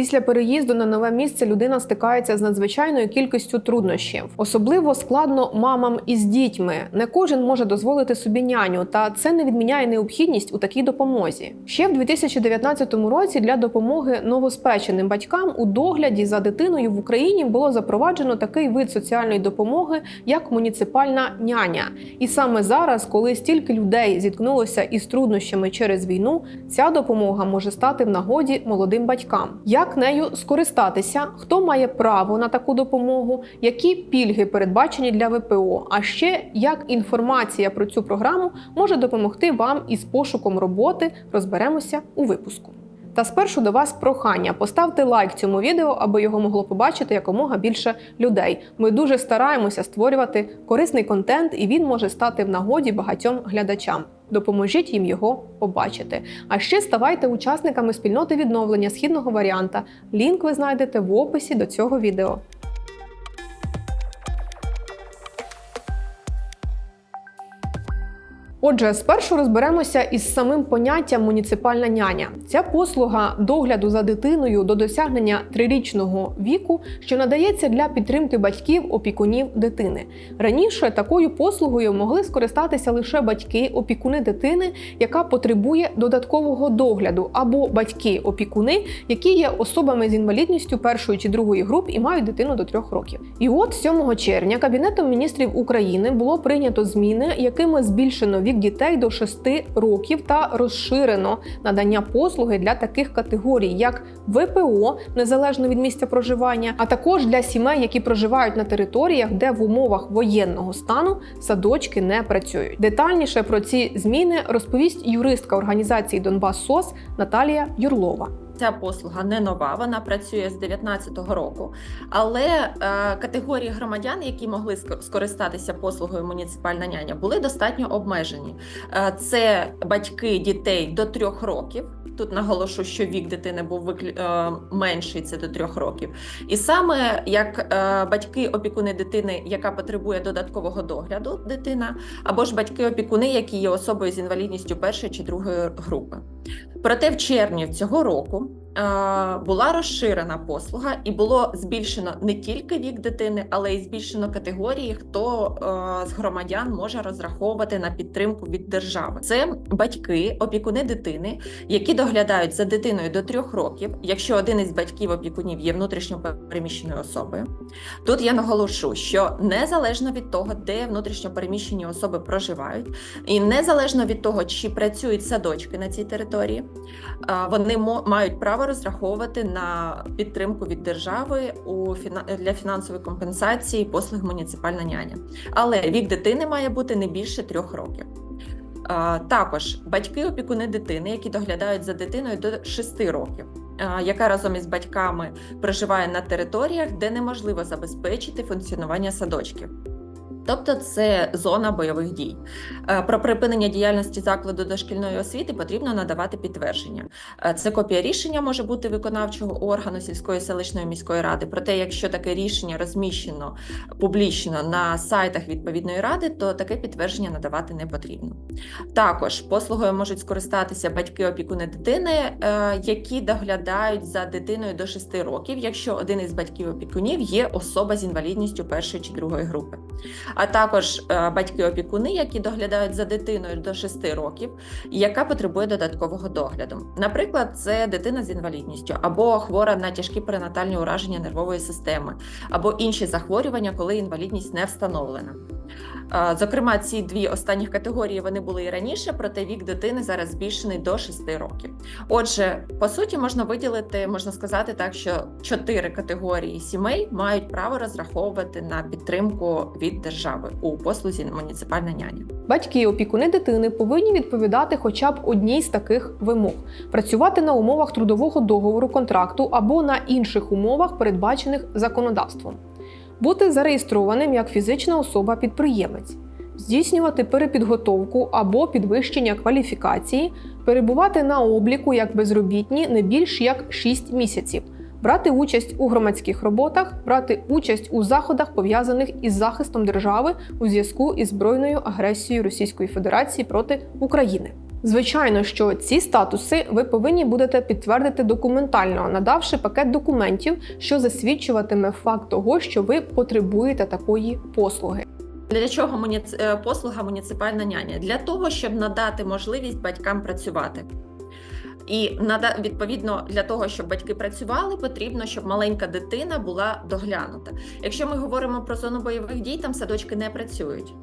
Після переїзду на нове місце людина стикається з надзвичайною кількістю труднощів. Особливо складно мамам із дітьми. Не кожен може дозволити собі няню, та це не відміняє необхідність у такій допомозі. Ще в 2019 році для допомоги новоспеченим батькам у догляді за дитиною в Україні було запроваджено такий вид соціальної допомоги, як муніципальна няня. І саме зараз, коли стільки людей зіткнулося із труднощами через війну, ця допомога може стати в нагоді молодим батькам. Як нею скористатися? Хто має право на таку допомогу? Які пільги передбачені для ВПО? А ще як інформація про цю програму може допомогти вам із пошуком роботи? Розберемося у випуску. Та спершу до вас прохання поставте лайк цьому відео, аби його могло побачити якомога більше людей. Ми дуже стараємося створювати корисний контент, і він може стати в нагоді багатьом глядачам. Допоможіть їм його побачити. А ще ставайте учасниками спільноти відновлення східного варіанта. Лінк ви знайдете в описі до цього відео. Отже, спершу розберемося із самим поняттям муніципальна няня. Ця послуга догляду за дитиною до досягнення трирічного віку, що надається для підтримки батьків, опікунів дитини. Раніше такою послугою могли скористатися лише батьки, опікуни дитини, яка потребує додаткового догляду, або батьки-опікуни, які є особами з інвалідністю першої чи другої груп і мають дитину до трьох років. І от 7 червня Кабінетом міністрів України було прийнято зміни, якими збільшено вік дітей до 6 років та розширено надання послуги для таких категорій, як ВПО, незалежно від місця проживання, а також для сімей, які проживають на територіях, де в умовах воєнного стану садочки не працюють. Детальніше про ці зміни розповість юристка організації Донбас СОС Наталія Юрлова. Ця послуга не нова, вона працює з 2019 року. Але е, категорії громадян, які могли скористатися послугою муніципальна няня, були достатньо обмежені. Е, це батьки дітей до трьох років. Тут наголошу, що вік дитини був виклю... е, менший, це до трьох років. І саме як е, батьки-опікуни дитини, яка потребує додаткового догляду дитина, або ж батьки-опікуни, які є особою з інвалідністю першої чи другої групи. Проте в червні цього року е, була розширена послуга і було збільшено не тільки вік дитини, але й збільшено категорії, хто е, з громадян може розраховувати на підтримку від держави. Це батьки, опікуни дитини, які доглядають за дитиною до трьох років, якщо один із батьків опікунів є внутрішньо переміщеною особою. Тут я наголошу, що незалежно від того, де внутрішньо переміщені особи проживають, і незалежно від того, чи працюють садочки на цій території, вони мають право розраховувати на підтримку від держави у для фінансової компенсації послуг муніципальна няня. Але вік дитини має бути не більше трьох років. Також батьки-опікуни дитини, які доглядають за дитиною до 6 років, яка разом із батьками проживає на територіях, де неможливо забезпечити функціонування садочків. Тобто це зона бойових дій. Е, Про припинення діяльності закладу дошкільної освіти потрібно надавати підтвердження. Е, Це копія рішення може бути виконавчого органу сільської селищної міської ради. Проте, якщо таке рішення розміщено публічно на сайтах відповідної ради, то таке підтвердження надавати не потрібно. Також послугою можуть скористатися батьки-опікуни дитини, е, які доглядають за дитиною до 6 років, якщо один із батьків-опікунів є особа з інвалідністю першої чи другої групи а також е, батьки-опікуни, які доглядають за дитиною до 6 років, яка потребує додаткового догляду. Наприклад, це дитина з інвалідністю або хвора на тяжкі перинатальні ураження нервової системи, або інші захворювання, коли інвалідність не встановлена. Зокрема, ці дві останні категорії вони були і раніше, проте вік дитини зараз збільшений до 6 років. Отже, по суті, можна виділити, можна сказати так, що чотири категорії сімей мають право розраховувати на підтримку від держави у послузі муніципальна няня. Батьки, опікуни дитини повинні відповідати хоча б одній з таких вимог: працювати на умовах трудового договору контракту або на інших умовах, передбачених законодавством, бути зареєстрованим як фізична особа-підприємець, здійснювати перепідготовку або підвищення кваліфікації, перебувати на обліку як безробітні не більш як 6 місяців. Брати участь у громадських роботах, брати участь у заходах, пов'язаних із захистом держави у зв'язку із збройною агресією Російської Федерації проти України. Звичайно, що ці статуси ви повинні будете підтвердити документально, надавши пакет документів, що засвідчуватиме факт того, що ви потребуєте такої послуги. Для чого муніц... е, послуга муніципальна няня? Для того, щоб надати можливість батькам працювати. І відповідно для того, щоб батьки працювали, потрібно, щоб маленька дитина була доглянута. Якщо ми говоримо про зону бойових дій, там садочки не працюють.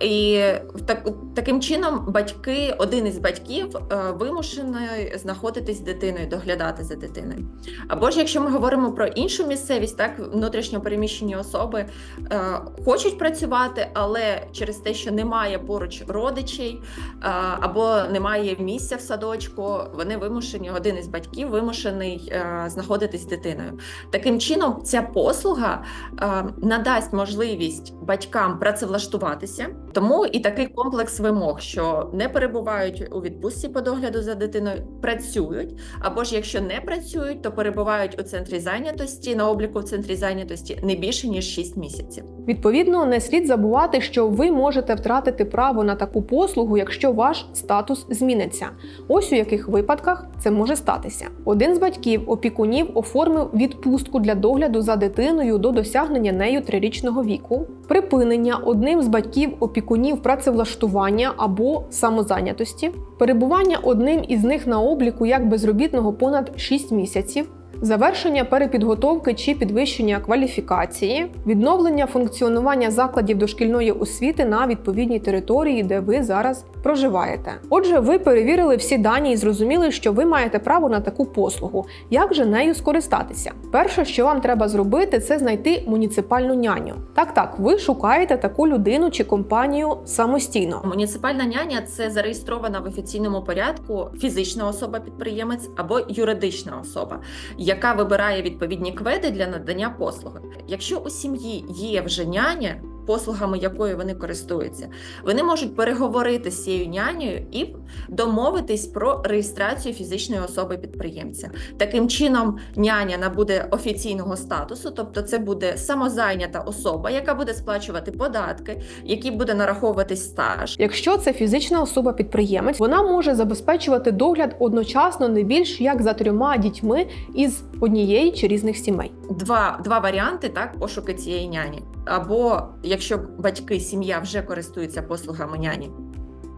І так, таким чином батьки, один із батьків е, вимушений знаходитись з дитиною, доглядати за дитиною. Або ж якщо ми говоримо про іншу місцевість, так внутрішньо переміщені особи е, хочуть працювати, але через те, що немає поруч родичей е, або немає місця в садочку, вони вимушені, один із батьків вимушений е, знаходитись з дитиною. Таким чином, ця послуга е, надасть можливість батькам працевлаштуватися, тому і такий комплекс вимог, що не перебувають у відпустці по догляду за дитиною, працюють, або ж якщо не працюють, то перебувають у центрі зайнятості на обліку в центрі зайнятості не більше ніж 6 місяців. Відповідно, не слід забувати, що ви можете втратити право на таку послугу, якщо ваш статус зміниться. Ось у яких випадках це може статися. Один з батьків опікунів оформив відпустку для догляду за дитиною до досягнення нею трирічного віку, припинення одним з батьків опікунів працевлаштування або самозайнятості, перебування одним із них на обліку як безробітного понад 6 місяців. Завершення перепідготовки чи підвищення кваліфікації, відновлення функціонування закладів дошкільної освіти на відповідній території, де ви зараз проживаєте. Отже, ви перевірили всі дані і зрозуміли, що ви маєте право на таку послугу. Як же нею скористатися? Перше, що вам треба зробити, це знайти муніципальну няню. Так, так, ви шукаєте таку людину чи компанію самостійно. Муніципальна няня це зареєстрована в офіційному порядку фізична особа-підприємець або юридична особа, яка вибирає відповідні кведи для надання послуги. Якщо у сім'ї є вже няня, послугами якої вони користуються, вони можуть переговорити з цією нянею і домовитись про реєстрацію фізичної особи підприємця. Таким чином, няня набуде офіційного статусу, тобто це буде самозайнята особа, яка буде сплачувати податки, які буде нараховуватись стаж. Якщо це фізична особа-підприємець, вона може забезпечувати догляд одночасно не більш як за трьома дітьми із однієї чи різних сімей. Два, два варіанти так пошуки цієї няні. Або якщо батьки, сім'я вже користуються послугами няні.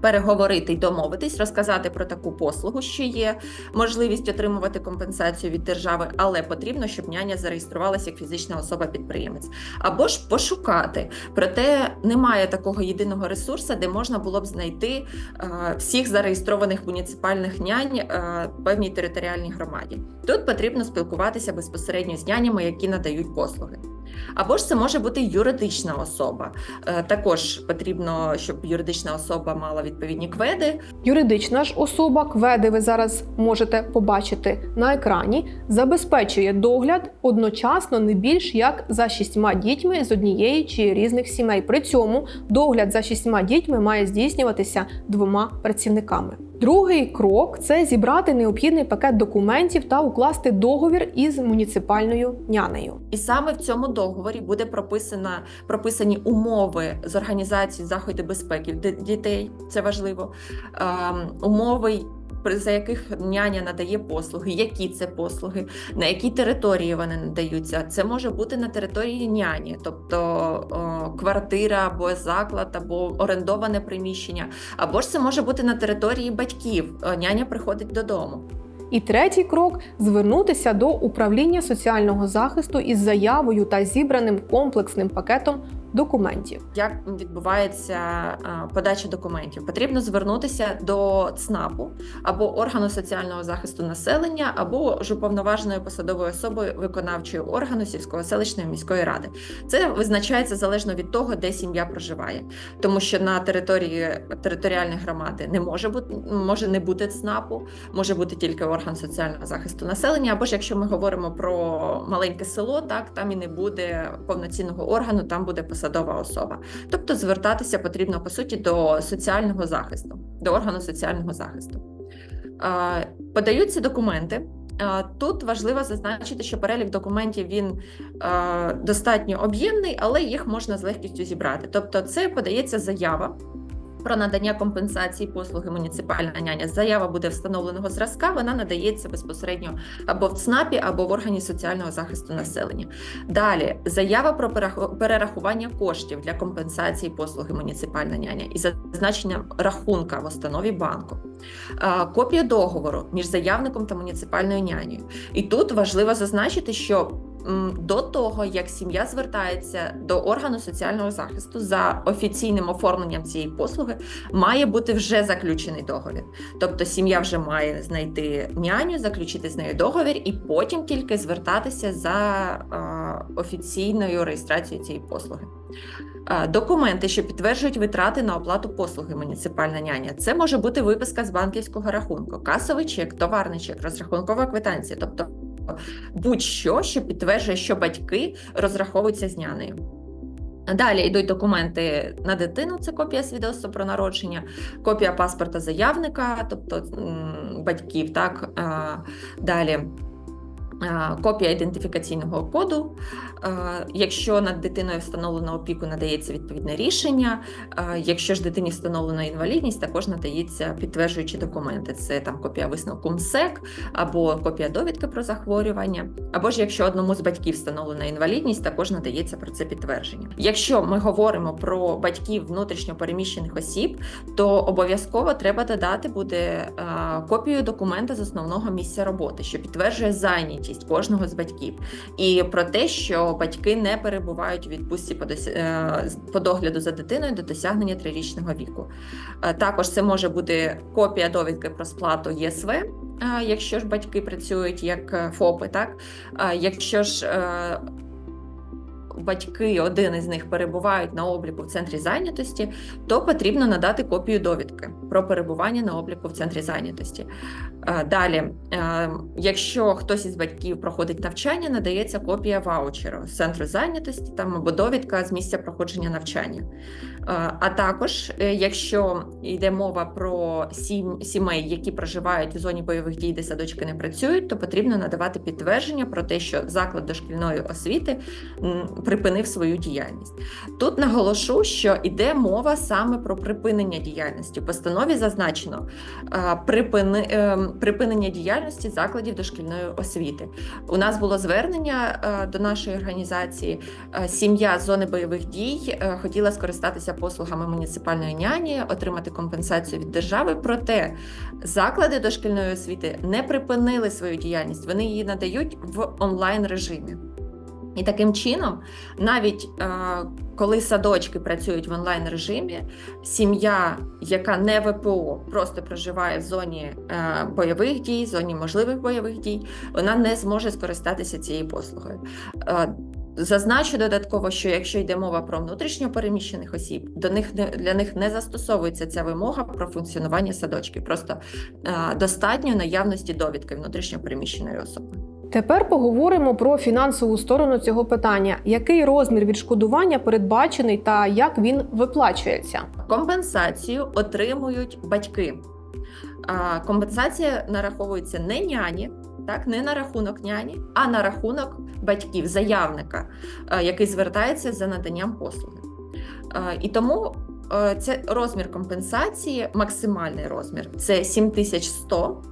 Переговорити й домовитись, розказати про таку послугу, що є можливість отримувати компенсацію від держави, але потрібно, щоб няня зареєструвалася як фізична особа-підприємець, або ж пошукати. Проте немає такого єдиного ресурсу, де можна було б знайти е, всіх зареєстрованих муніципальних нянь е, певній територіальній громаді. Тут потрібно спілкуватися безпосередньо з нянями, які надають послуги. Або ж це може бути юридична особа. Е, Також потрібно, щоб юридична особа мала відповідні кведи. Юридична ж особа, кведи ви зараз можете побачити на екрані, забезпечує догляд одночасно не більш як за шістьма дітьми з однієї чи різних сімей. При цьому догляд за шістьма дітьми має здійснюватися двома працівниками. Другий крок це зібрати необхідний пакет документів та укласти договір із муніципальною нянею. І саме в цьому договорі буде прописана прописані умови з організації заходів безпеки дітей. Це важливо. Ем, умови. За яких няня надає послуги, які це послуги, на якій території вони надаються. Це може бути на території няні, тобто о, квартира або заклад, або орендоване приміщення, або ж це може бути на території батьків. Няня приходить додому. І третій крок звернутися до управління соціального захисту із заявою та зібраним комплексним пакетом документів. Як відбувається подача документів? Потрібно звернутися до ЦНАПу або органу соціального захисту населення, або ж уповноваженою посадовою особою виконавчої органу сільського селищної міської ради. Це визначається залежно від того, де сім'я проживає, тому що на території територіальної громади не може бути може не бути ЦНАПу, може бути тільки орган соціального захисту населення. Або ж якщо ми говоримо про маленьке село, так там і не буде повноцінного органу, там буде посадова особа. Тобто звертатися потрібно по суті до соціального захисту, до органу соціального захисту. Подаються документи. Тут важливо зазначити, що перелік документів він достатньо об'ємний, але їх можна з легкістю зібрати. Тобто, це подається заява про надання компенсації послуги муніципальна няня. Заява буде встановленого зразка. Вона надається безпосередньо або в ЦНАПі, або в органі соціального захисту населення. Далі заява про перерахування коштів для компенсації послуги муніципальна няня і зазначення рахунка в установі банку. Копія договору між заявником та муніципальною нянею. І тут важливо зазначити, що до того, як сім'я звертається до органу соціального захисту за офіційним оформленням цієї послуги, має бути вже заключений договір. Тобто сім'я вже має знайти няню, заключити з нею договір, і потім тільки звертатися за офіційною реєстрацією цієї послуги. Документи, що підтверджують витрати на оплату послуги муніципальна няня. Це може бути виписка з банківського рахунку, касовий чек, товарний чек, розрахункова квитанція, тобто будь-що, що підтверджує, що батьки розраховуються з нянею. Далі йдуть документи на дитину, це копія свідоцтва про народження, копія паспорта заявника, тобто батьків. Так далі копія ідентифікаційного коду. Якщо над дитиною встановлено опіку, надається відповідне рішення. Якщо ж дитині встановлено інвалідність, також надається підтверджуючі документи. Це там копія висновку МСЕК або копія довідки про захворювання. Або ж якщо одному з батьків встановлена інвалідність, також надається про це підтвердження. Якщо ми говоримо про батьків внутрішньо переміщених осіб, то обов'язково треба додати буде копію документа з основного місця роботи, що підтверджує зайнятість кожного з батьків, і про те, що батьки не перебувають у відпустці по, дос... е, по догляду за дитиною до досягнення трирічного віку. Е, Також це може бути копія довідки про сплату ЄСВ, е, якщо ж батьки працюють як ФОПи, так якщо ж батьки, один із них перебувають на обліку в центрі зайнятості, то потрібно надати копію довідки про перебування на обліку в центрі зайнятості. Е, Далі, е, якщо хтось із батьків проходить навчання, надається копія ваучеру з центру зайнятості там або довідка з місця проходження навчання. Е, А також, якщо йде мова про сім- сімей, які проживають в зоні бойових дій, де садочки не працюють, то потрібно надавати підтвердження про те, що заклад дошкільної освіти припинив свою діяльність. Тут наголошу, що йде мова саме про припинення діяльності. В постанові зазначено е, е, припинення діяльності закладів дошкільної освіти. У нас було звернення е, до нашої організації. Сім'я з зони бойових дій хотіла скористатися послугами муніципальної няні, отримати компенсацію від держави. Проте заклади дошкільної освіти не припинили свою діяльність, вони її надають в онлайн режимі. І таким чином, навіть е, коли садочки працюють в онлайн режимі, сім'я, яка не ВПО, просто проживає в зоні е, бойових дій, зоні можливих бойових дій, вона не зможе скористатися цією послугою. Е, Зазначу додатково, що якщо йде мова про внутрішньо переміщених осіб, до них не для них не застосовується ця вимога про функціонування садочків. Просто е, достатньо наявності довідки внутрішньо переміщеної особи. Тепер поговоримо про фінансову сторону цього питання. Який розмір відшкодування передбачений та як він виплачується? Компенсацію отримують батьки. Компенсація нараховується не няні, так, не на рахунок няні, а на рахунок батьків, заявника, який звертається за наданням послуги. І тому це розмір компенсації, максимальний розмір це 7100.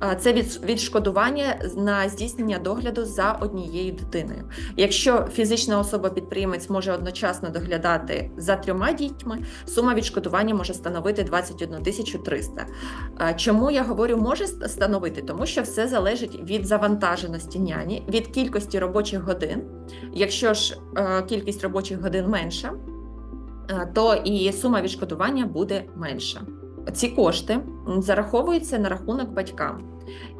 А, Це відшкодування на здійснення догляду за однією дитиною. Якщо фізична особа-підприємець може одночасно доглядати за трьома дітьми, сума відшкодування може становити 21 тисячу 300. Чому я говорю може становити? Тому що все залежить від завантаженості няні, від кількості робочих годин. Якщо ж е, кількість робочих годин менша, е, то і сума відшкодування буде менша. Ці кошти м, зараховуються на рахунок батькам.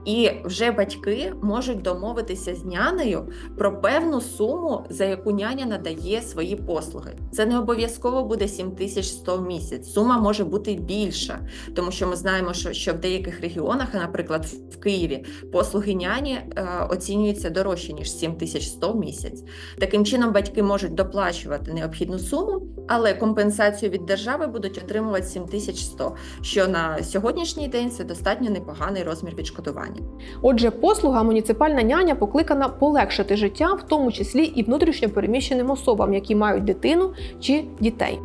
І вже батьки можуть домовитися з нянею про певну суму, за яку няня надає свої послуги. Це не обов'язково буде 7100 в місяць. Сума може бути більша, тому що ми знаємо, що, що в деяких регіонах, наприклад, в Києві, послуги няні е, оцінюються дорожче ніж 7100 в місяць. Таким чином, батьки можуть доплачувати необхідну суму, але компенсацію від держави будуть отримувати 7100, що на сьогоднішній день це достатньо непоганий розмір відшкодування. Отже, послуга муніципальна няня покликана полегшити життя, в тому числі і внутрішньо переміщеним особам, які мають дитину чи дітей.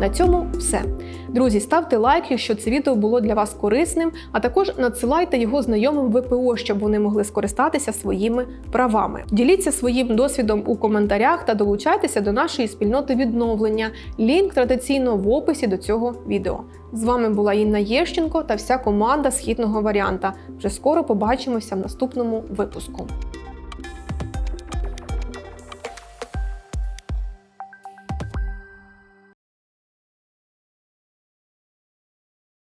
На цьому все. Друзі, ставте лайк, якщо це відео було для вас корисним, а також надсилайте його знайомим ВПО, щоб вони могли скористатися своїми правами. Діліться своїм досвідом у коментарях та долучайтеся до нашої спільноти відновлення. Лінк традиційно в описі до цього відео. З вами була Інна Єщенко та вся команда східного варіанта. Вже скоро побачимося в наступному випуску.